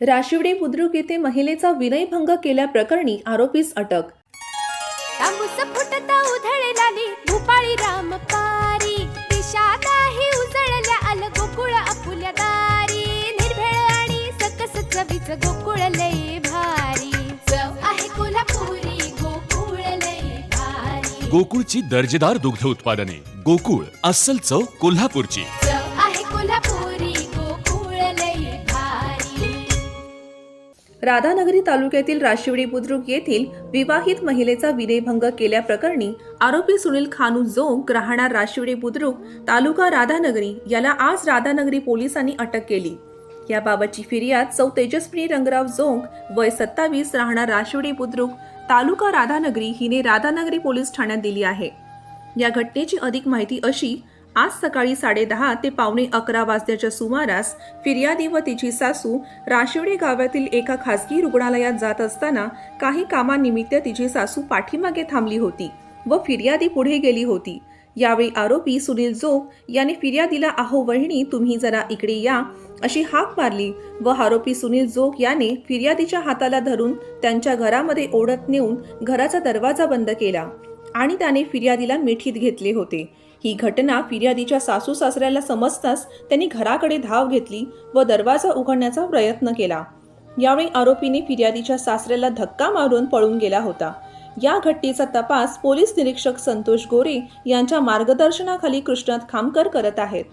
राशिवडे बुद्रुक येथे महिलेचा विनयभंग केल्याप्रकरणी आरोपीस अटक. तांबूस फुटता उधळलाली भूपाळी राम पारी दिशादाही उजळल्या आल गोकुळ आपुल्या दारी. निर्भेळ आणि सकस चवीच गोकुळ लय भारी. चव आहे कोल्हापुरी गोकुळ लय भारी. गोकुळची दर्जेदार दुग्ध उत्पादने. गोकुळ अस्सल चव कोल्हापूरची. राधानगरी तालुक्यातील राशिवडी बुद्रुक येथील विवाहित महिलेचा विनयभंग केल्याप्रकरणी आरोपी सुनील खानू जोग राहणार राशिवडी बुद्रुक तालुका राधानगरी याला आज राधानगरी पोलिसांनी अटक केली. याबाबतची फिर्याद सौ तेजस्विनी रंगराव जोंग वय सत्तावीस राहणार राशिवडी बुद्रुक तालुका राधानगरी हिने राधानगरी पोलीस ठाण्यात दिली आहे. या घटनेची अधिक माहिती अशी आज सकाळी साडेदहा ते पावणे अकरा वाजण्याच्या सुमारास फिर्यादी व तिची सासू राशिवडे गावातील एका खासगी रुग्णालयात जात असताना काही कामानिमित्त तिची सासू पाठीमागे थांबली होती व फिर्यादी पुढे गेली होती. यावेळी आरोपी सुनील जोग याने फिर्यादीला आहो वहिणी तुम्ही जरा इकडे या अशी हाक मारली व आरोपी सुनील जोग याने फिर्यादीच्या हाताला धरून त्यांच्या घरामध्ये ओढत नेऊन घराचा दरवाजा बंद केला. आणि त्याने फिर्यादीला मिठीत घेतले होते. ही घटना फिर्यादीच्या सासू सासऱ्याला समजताच त्यांनी घराकडे धाव घेतली व दरवाजा उघडण्याचा प्रयत्न केला. यावेळी आरोपीने फिर्यादीच्या सासऱ्याला धक्का मारून पळून गेला होता. या घटनेचा तपास पोलीस निरीक्षक संतोष गोरे यांच्या मार्गदर्शनाखाली कृष्णात खामकर करत आहेत.